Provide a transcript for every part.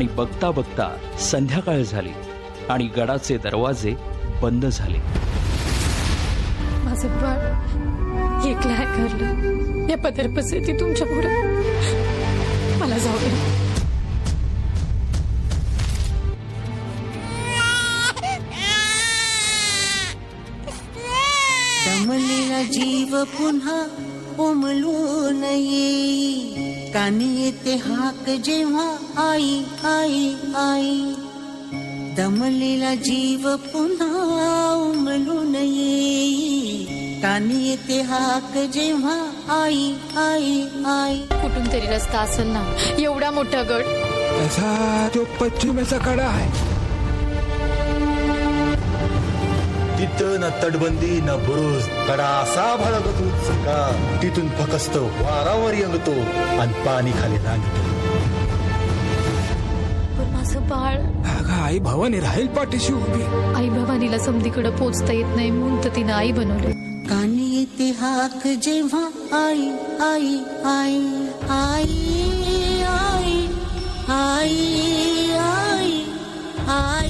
आणि बघता बघता संध्याकाळ झाली आणि गडाचे दरवाजे बंद झाले. माझं बाळ एकलं आहे घरलं या पदरपस ती तुमच्यापुढे. मला जाऊ दे. दमलेला जीव पुन्हा उमलून येई कानी येते हाक जेव्हा आई आई आई. दमलेला जीव पुन्हा उमलून येई कानी येते हाक जेव्हा आई आई आई. कुठून तरी रस्ता असेल ना एवढा मोठा गड. तसा तो पश्चिमेचा कडा आहे. तिथं न तटबंदी न बुरुज कडा असा भडकतो का तिथून फकस्त वारावर यंगतो आणि पाणी खाली नांगतो पण माझं बाळ अगं आई भवानी राहील पाठीशी उभी. आई भवानीला समधीकडे पोचता येत नाही म्हणून तर तिनं आई बनवलं. कानी येते हाक जेव्हा आई आई आई आई आई आई आई आई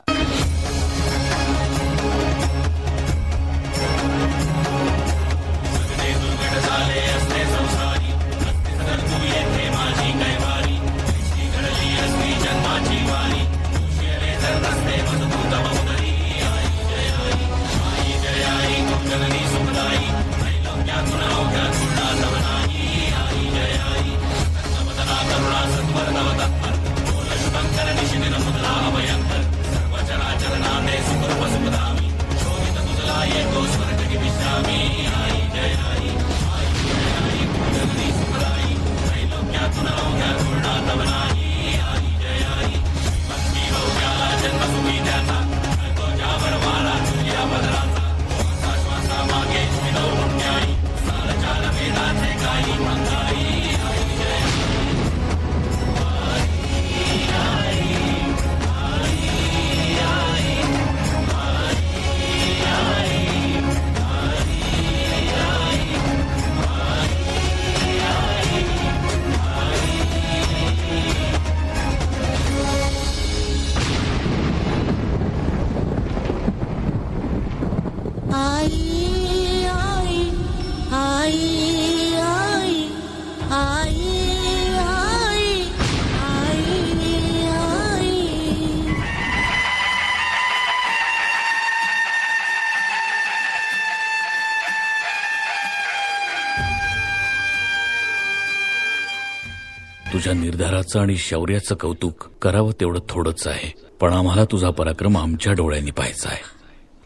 तुझ्या निर्धाराचं आणि शौर्याचं कौतुक करावं तेवढं थोडंच आहे. पण आम्हाला तुझा पराक्रम आमच्या डोळ्यांनी पाहायचा आहे.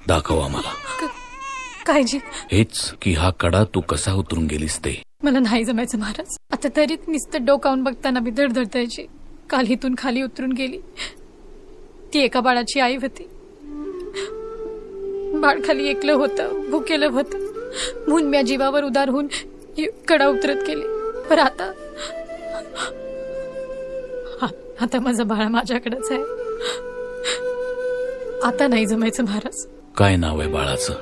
दाखव आम्हाला. काळजी. हेच की हा कडा तू कसा उतरून गेलीस ते. मला नाही जमायचं महाराज. आता तरी नुसतं डोकावून बघताना मी धडधडतायची काल हिथून खाली उतरून गेली. ती एका बाळाची आई होती. बाळ खाली एकलं होतं भुकेलं होतं. म्हणून म्या जीवावर उदार होऊन ही कडा उतरत गेली. पण आता आता माझं बाळ माझ्याकडेच आहे. आता नाही जमायचं महाराज काय नाव आहे बाळाचं?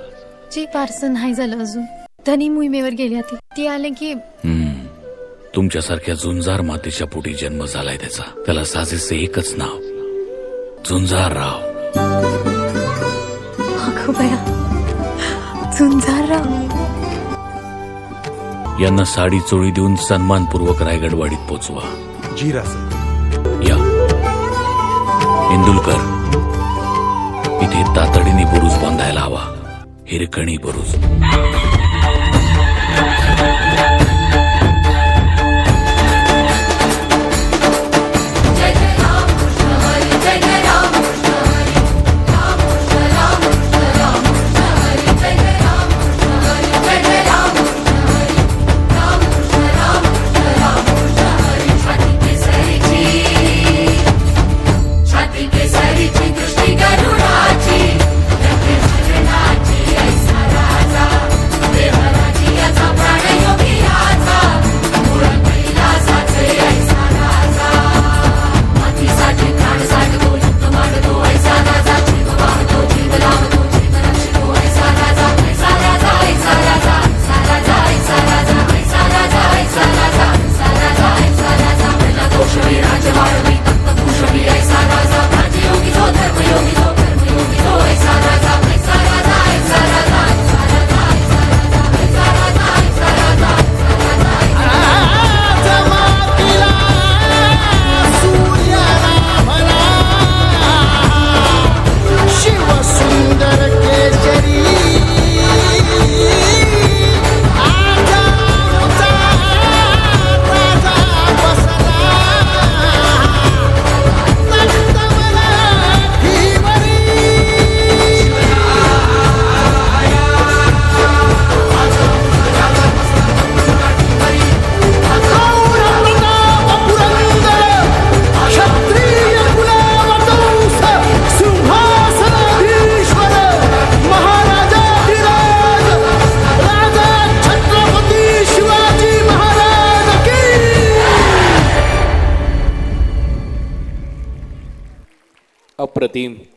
जे फारसं नाही झालं अजून. धनी मोहिमेवर गेली ती ती आले की हम्म. तुमच्यासारख्या झुंजार मातेच्या पोटी जन्म झालाय त्याचा. त्याला साजेसे एकच नाव. झुंजार राव अगं बया झुंजारराव. यांना साडी चोळी देऊन सन्मानपूर्वक रायगडवाडीत पोचवा. जिरा सर. या. इंदुलकर इथे तातडीने बुरुज बांधायला हवा. हिरकणी बुरुज. para ti.